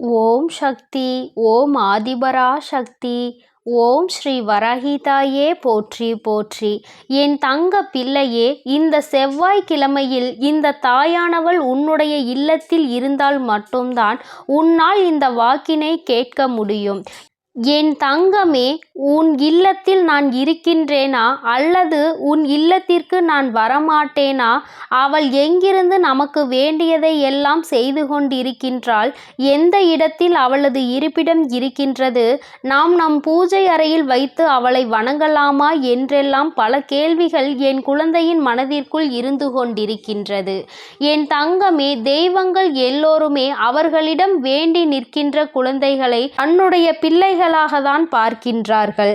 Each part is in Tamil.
ஓம் சக்தி ஓம் ஆதிபரா சக்தி ஓம் ஸ்ரீ வரஹிதாயே போற்றி போற்றி. என் தங்க பிள்ளையே இந்த செவ்வாய்க்கிழமையில் இந்த தாயானவள் உன்னுடைய இல்லத்தில் இருந்தால் மட்டும்தான் உன்னால் இந்த வாக்கினை கேட்க முடியும். என் தங்கமே உன் இல்லத்தில் நான் இருக்கின்றேனா? அல்லது உன் இல்லத்திற்கு நான் வரமாட்டேனா? அவள் எங்கிருந்து நமக்கு வேண்டியதை எல்லாம் செய்து கொண்டிருக்கின்றாள்? எந்த இடத்தில் அவளது இருப்பிடம் இருக்கின்றது? நாம் நம் பூஜை அறையில் வைத்து அவளை வணங்கலாமா? என்றெல்லாம் பல கேள்விகள் என் குழந்தையின் மனதிற்குள் இருந்து கொண்டிருக்கின்றது. என் தங்கமே தெய்வங்கள் எல்லோருமே அவர்களிடம் வேண்டி நிற்கின்ற குழந்தைகளை தன்னுடைய பிள்ளைகள் தான் பார்க்கின்றார்கள்.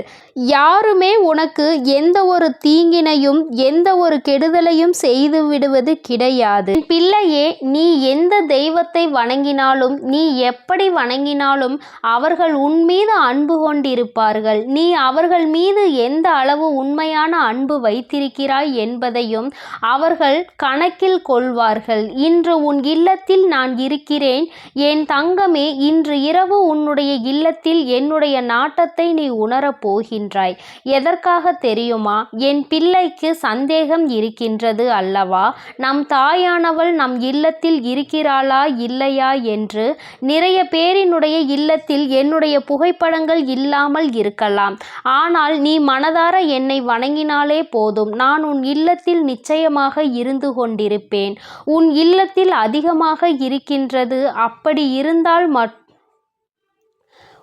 யாருமே உனக்கு எந்த ஒரு தீங்கினையும் எந்த ஒரு கெடுதலையும் செய்து விடுவது கிடையாது. பிள்ளையே நீ எந்த தெய்வத்தை வணங்கினாலும் நீ எப்படி வணங்கினாலும் அவர்கள் உன் மீது அன்பு கொண்டிருப்பார்கள். நீ அவர்கள் மீது எந்த அளவு உண்மையான அன்பு வைத்திருக்கிறாய் என்பதையும் அவர்கள் கணக்கில் கொள்வார்கள். இன்று உன் இல்லத்தில் நான் இருக்கிறேன். என் தங்கமே இன்று இரவு உன்னுடைய இல்லத்தில் என்னுடைய என்னுடைய நாட்டத்தை நீ உணரப் போகின்றாய். எதற்காக தெரியுமா? என் பிள்ளைக்கு சந்தேகம் இருக்கின்றது அல்லவா? நம் தாயானவள் நம் இல்லத்தில் இருக்கிறாளா இல்லையா என்று நிறைய பேரினுடைய இல்லத்தில் என்னுடைய புகைப்படங்கள் இல்லாமல் இருக்கலாம். ஆனால் நீ மனதார என்னை வணங்கினாலே போதும். நான் உன் இல்லத்தில் நிச்சயமாக இருந்து கொண்டிருப்பேன். உன் இல்லத்தில் அதிகமாக இருக்கின்றது. அப்படி இருந்தால் மட்டும்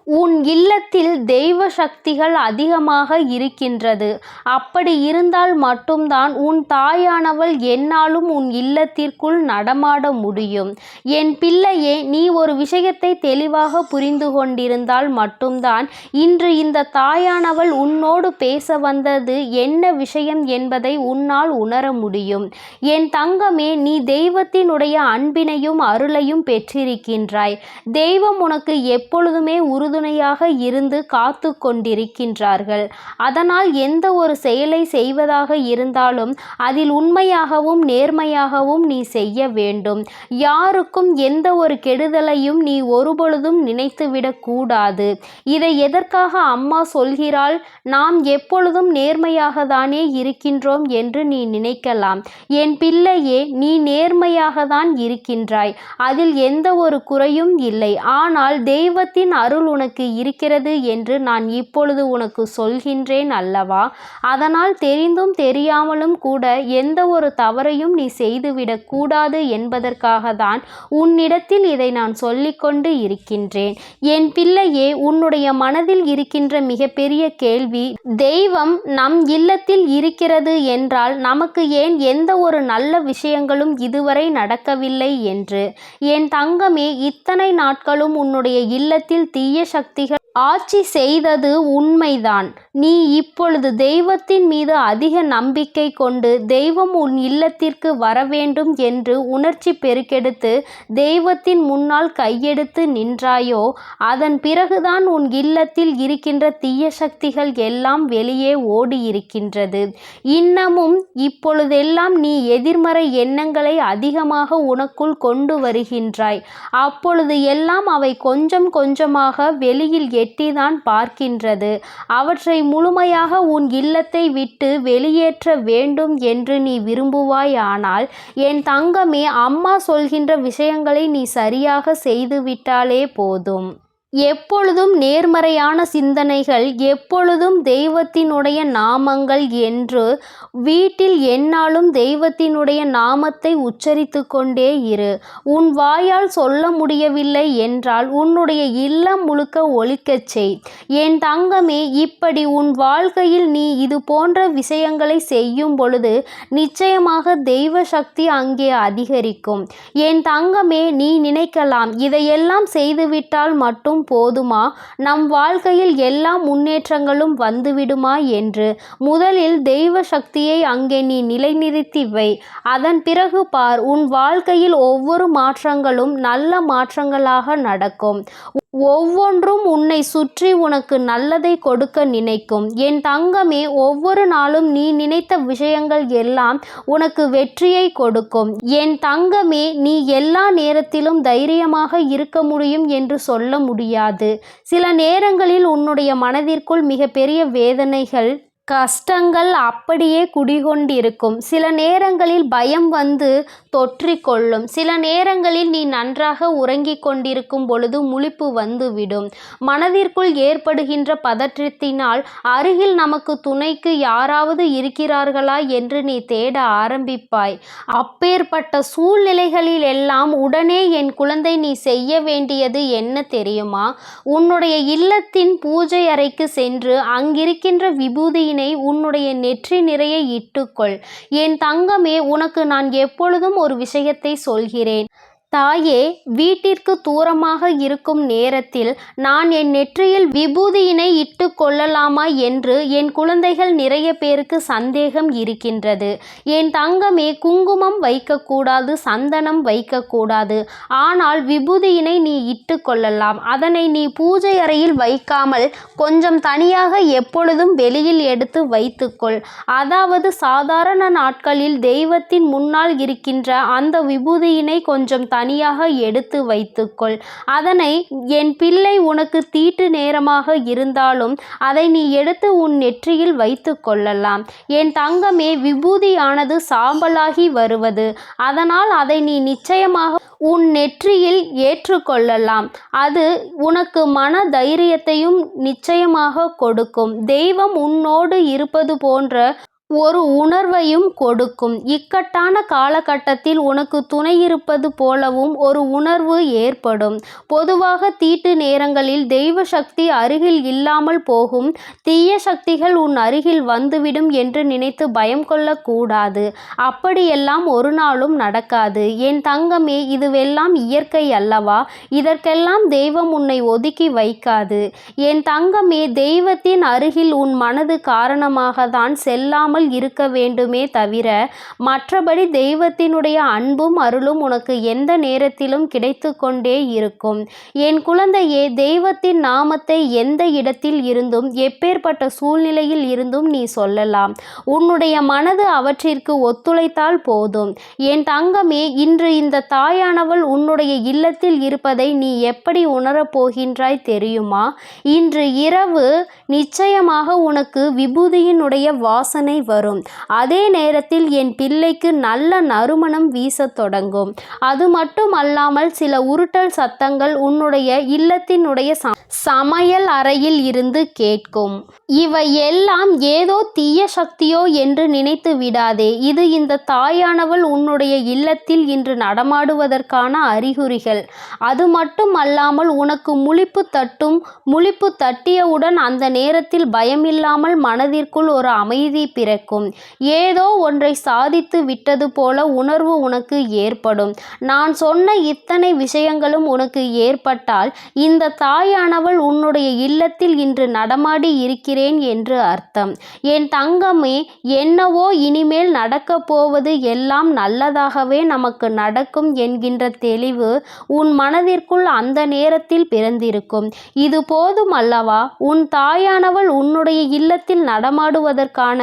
உன் இல்லத்தில் தெய்வ சக்திகள் அதிகமாக இருக்கின்றது. அப்படி இருந்தால் மட்டும்தான் உன் தாயானவள் என்னாலும் உன் இல்லத்திற்குள் நடமாட முடியும். என் பிள்ளையே நீ ஒரு விஷயத்தை தெளிவாக புரிந்து கொண்டிருந்தால் மட்டும்தான் இன்று இந்த தாயானவள் உன்னோடு பேச வந்தது என்ன விஷயம் என்பதை உன்னால் உணர முடியும். என் தங்கமே நீ தெய்வத்தினுடைய அன்பினையும் அருளையும் பெற்றிருக்கின்றாய். தெய்வம் உனக்கு எப்பொழுதுமே உறுது உறுதுணையாக இருந்து காத்து கொண்டிருக்கின்றார்கள். அதனால் எந்த ஒரு செயலை செய்வதாக இருந்தாலும் அதில் உண்மையாகவும் நேர்மையாகவும் நீ செய்ய வேண்டும். யாருக்கும் எந்த ஒரு கெடுதலையும் நீ ஒருபொழுதும் நினைத்துவிடக்கூடாது இதை எதற்காக அம்மா சொல்கிறாள்? நாம் எப்பொழுதும் நேர்மையாக தானே இருக்கின்றோம் என்று நீ நினைக்கலாம். என் பிள்ளையே நீ நேர்மையாக தான் இருக்கின்றாய். அதில் எந்த ஒரு குறையும் இல்லை. ஆனால் தெய்வத்தின் அருள் உனக்கு உனக்கு இருக்கிறது என்று நான் இப்பொழுது உனக்கு சொல்கின்றேன் அல்லவா? அதனால் தெரிந்தும் தெரியாமலும் கூட எந்த ஒரு தவறையும் நீ செய்துவிடக் கூடாது என்பதற்காக தான் உன்னிடத்தில் இதை நான் சொல்லிக்கொண்டு இருக்கின்றேன். என் பிள்ளையே உன்னுடைய மனதில் இருக்கின்ற மிகப்பெரிய கேள்வி தெய்வம் நம் இல்லத்தில் இருக்கிறது என்றால் நமக்கு ஏன் எந்த ஒரு நல்ல விஷயங்களும் இதுவரை நடக்கவில்லை என்று? என் தங்கமே இத்தனை நாட்களும் உன்னுடைய இல்லத்தில் தீய சக்திகள் ஆட்சி செய்தது உண்மைதான். நீ இப்பொழுது தெய்வத்தின் மீது அதிக நம்பிக்கை கொண்டு தெய்வம் உன் இல்லத்திற்கு வரவேண்டும் என்று உணர்ச்சி பெருக்கெடுத்து தெய்வத்தின் முன்னால் கையெடுத்து நின்றாயோ அதன் பிறகுதான் உன் இல்லத்தில் இருக்கின்ற தீய சக்திகள் எல்லாம் வெளியே ஓடி இருக்கின்றது இன்னமும் இப்பொழுதெல்லாம் நீ எதிர்மறை எண்ணங்களை அதிகமாக உனக்குள் கொண்டு வருகின்றாய். அப்பொழுது எல்லாம் அவை கொஞ்சம் கொஞ்சமாக வெளியில் எட்டிதான் பார்க்கின்றது. அவற்றை முழுமையாக உன் இல்லத்தை விட்டு வெளியேற்ற வேண்டும் என்று நீ விரும்புவாயானால் என் தங்கமே அம்மா சொல்கின்ற விஷயங்களை நீ சரியாக செய்துவிட்டாலே போதும். எப்பொழுதும் நேர்மறையான சிந்தனைகள் எப்பொழுதும் தெய்வத்தினுடைய நாமங்கள் என்று வீட்டில் என்னாலும் தெய்வத்தினுடைய நாமத்தை உச்சரித்து கொண்டே இரு. உன் வாயால் சொல்ல முடியவில்லை என்றால் உன்னுடைய இல்லம் முழுக்க ஒழிக்கச் செய். என் தங்கமே இப்படி உன் வாழ்க்கையில் நீ இது போன்ற விஷயங்களை செய்யும் பொழுது நிச்சயமாக தெய்வ சக்தி அங்கே அதிகரிக்கும். என் தங்கமே நீ நினைக்கலாம் இதையெல்லாம் செய்துவிட்டால் மட்டும் போதுமா? நம் வாழ்க்கையில் எல்லா முன்னேற்றங்களும் வந்துவிடுமா என்று. முதலில் தெய்வ சக்தியை அங்கே நீ நிலைநிறுத்தி வை. அதன் பிறகு பார் உன் வாழ்க்கையில் ஒவ்வொரு மாற்றங்களும் நல்ல மாற்றங்களாக நடக்கும். ஒவ்வொன்றும் உன்னை சுற்றி உனக்கு நல்லதை கொடுக்க நினைக்கும். என் தங்கமே ஒவ்வொரு நாளும் நீ நினைத்த விஷயங்கள் எல்லாம் உனக்கு வெற்றியை கொடுக்கும். என் தங்கமே நீ எல்லா நேரத்திலும் தைரியமாக இருக்க முடியும் என்று சொல்ல முடியாது. சில நேரங்களில் உன்னுடைய மனதிற்குள் மிகப்பெரிய வேதனைகள் கஷ்டங்கள் அப்படியே குடிகொண்டிருக்கும். சில நேரங்களில் பயம் வந்து தொற்றிக்கொள்ளும். சில நேரங்களில் நீ நன்றாக உறங்கிக் கொண்டிருக்கும் பொழுது முழிப்பு வந்துவிடும். மனதிற்குள் ஏற்படுகின்ற பதற்றத்தினால் அருகில் நமக்கு துணைக்கு யாராவது இருக்கிறார்களா என்று நீ தேட ஆரம்பிப்பாய். அப்பேற்பட்ட சூழ்நிலைகளில் எல்லாம் உடனே என் குழந்தை நீ செய்ய வேண்டியது என்ன தெரியுமா? உன்னுடைய இல்லத்தின் பூஜை அறைக்கு சென்று அங்கிருக்கின்ற விபூதியின் விபூதியினை உன்னுடைய நெற்றி நிறைய இட்டுக்கொள். என் தங்கமே உனக்கு நான் எப்பொழுதும் ஒரு விஷயத்தை சொல்கிறேன். தாயே வீட்டிற்கு தூரமாக இருக்கும் நேரத்தில் நான் என் நெற்றியில் விபூதியினை இட்டு கொள்ளலாமா என்று என் குழந்தைகள் நிறைய பேருக்கு சந்தேகம் இருக்கின்றது. என் தங்கமே குங்குமம் வைக்கக்கூடாது சந்தனம் வைக்கக்கூடாது ஆனால் விபூதியினை நீ இட்டு கொள்ளலாம். அதனை நீ பூஜை அறையில் வைக்காமல் கொஞ்சம் தனியாக எப்பொழுதும் வெளியில் எடுத்து வைத்துக்கொள் அதாவது சாதாரண நாட்களில் தெய்வத்தின் முன்னால் இருக்கின்ற அந்த விபூதியினை கொஞ்சம் தனியாக எடுத்து வைத்துக்கொள். அதனை என் பிள்ளை உனக்கு தீட்டு நேரமாக இருந்தாலும் அதை நீ எடுத்து உன் நெற்றியில் வைத்து கொள்ளலாம். என் தங்கமே விபூதியானது சாம்பலாகி வருவது. அதனால் அதை நீ நிச்சயமாக உன் நெற்றியில் ஏற்றுக்கொள்ளலாம். அது உனக்கு மன தைரியத்தையும் நிச்சயமாக கொடுக்கும். தெய்வம் உன்னோடு இருப்பது போன்ற ஒரு உணர்வையும் கொடுக்கும். இக்கட்டான காலகட்டத்தில் உனக்கு துணை இருப்பது போலவும் ஒரு உணர்வு ஏற்படும். பொதுவாக தீட்டு நேரங்களில் தெய்வ சக்தி அருகில் இல்லாமல் போகும். தீய சக்திகள் உன் அருகில் வந்துவிடும் என்று நினைத்து பயம் கொள்ளக்கூடாது. அப்படியெல்லாம் ஒரு நாளும் நடக்காது. என் தங்கமே இதுவெல்லாம் இயற்கை அல்லவா? இதற்கெல்லாம் தெய்வம் உன்னை ஒதுக்கி வைக்காது. என் தங்கமே தெய்வத்தின் அருகில் உன் மனது காரணமாக தான் செல்லாமல் இல்லாமல் இருக்க வேண்டுமே தவிர மற்றபடி தெய்வத்தினுடைய அன்பும் அருளும் உனக்கு எந்த நேரத்திலும் கிடைத்து கொண்டே இருக்கும். என் குழந்தையே தெய்வத்தின் நாமத்தை எந்த இடத்தில் இருந்தும் எப்பேற்பட்ட சூழ்நிலையில் இருந்தும் நீ சொல்லலாம். உன்னுடைய மனது அவற்றிற்கு ஒத்துழைத்தால் போதும். என் தங்கமே இன்று இந்த தாயானவள் உன்னுடைய இல்லத்தில் இருப்பதை நீ எப்படி உணரப் போகின்றாய் தெரியுமா? இன்று இரவு நிச்சயமாக உனக்கு விபூதியினுடைய வாசனை வரும். அதே நேரத்தில் என் பிள்ளைக்கு நல்ல நறுமணம் வீசத் தொடங்கும். அது மட்டும் அல்லாமல் சில உருட்டல் சத்தங்கள் உன்னுடைய இல்லத்தினுடைய சமையல் அறையில் இருந்து கேட்கும். இவை எல்லாம் ஏதோ தீய சக்தியோ என்று நினைத்து விடாதே. இது இந்த தாயானவள் உன்னுடைய இல்லத்தில் இன்று நடமாடுவதற்கான அறிகுறிகள். அது மட்டும் அல்லாமல் உனக்கு முழிப்பு தட்டும் முழிப்பு தட்டியவுடன் அந்த நேரத்தில் பயமில்லாமல் மனதிற்குள் ஒரு அமைதி பிற பிறக்கும் ஏதோ ஒன்றை சாதித்து விட்டது போல உணர்வு உனக்கு ஏற்படும். நான் சொன்ன இத்தனை விஷயங்களும் உனக்கு ஏற்பட்டால் இந்த தாயானவள் உன்னுடைய இல்லத்தில் இன்று நடமாடி இருக்கிறேன் என்று அர்த்தம். என் தங்கமே என்னவோ இனிமேல் நடக்கப் போவது எல்லாம் நல்லதாகவே நமக்கு நடக்கும் என்கின்ற தெளிவு உன் மனதிற்குள் அந்த நேரத்தில் பிறந்திருக்கும். இது போதும் அல்லவா? உன் தாயானவள் உன்னுடைய இல்லத்தில் நடமாடுவதற்கான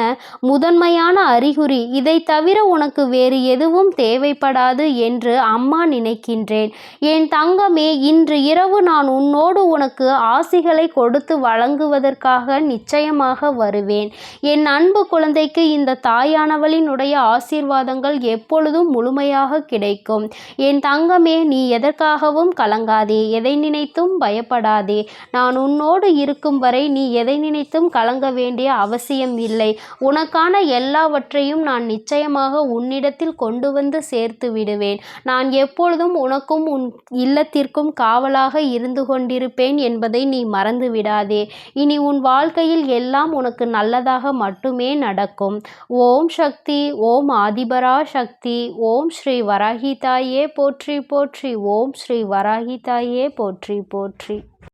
முதன்மையான அறிகுறி இதை தவிர உனக்கு வேறு எதுவும் தேவைப்படாது என்று அம்மா நினைக்கின்றேன். என் தங்கமே இன்று இரவு நான் உன்னோடு உனக்கு ஆசிகளை கொடுத்து வழங்குவதற்காக நிச்சயமாக வருவேன். என் அன்பு குழந்தைக்கு இந்த தாயானவளினுடைய ஆசீர்வாதங்கள் எப்பொழுதும் முழுமையாக கிடைக்கும். என் தங்கமே நீ எதற்காகவும் கலங்காதே எதை நினைத்தும் பயப்படாதே. நான் உன்னோடு இருக்கும் வரை நீ எதை நினைத்தும் கலங்க வேண்டிய அவசியம் இல்லை. உனக்கு உனக்கான எல்லாவற்றையும் நான் நிச்சயமாக உன்னிடத்தில் கொண்டு வந்து சேர்த்து விடுவேன். நான் எப்பொழுதும் உனக்கும் உன் இல்லத்திற்கும் காவலாக இருந்து கொண்டிருப்பேன் என்பதை நீ மறந்து விடாதே. இனி உன் வாழ்க்கையில் எல்லாம் உனக்கு நல்லதாக மட்டுமே நடக்கும். ஓம் சக்தி ஓம் ஆதிபரா சக்தி ஓம் ஸ்ரீ வராகிதாயே போற்றி போற்றி. ஓம் ஸ்ரீ வராகிதாயே போற்றி போற்றி.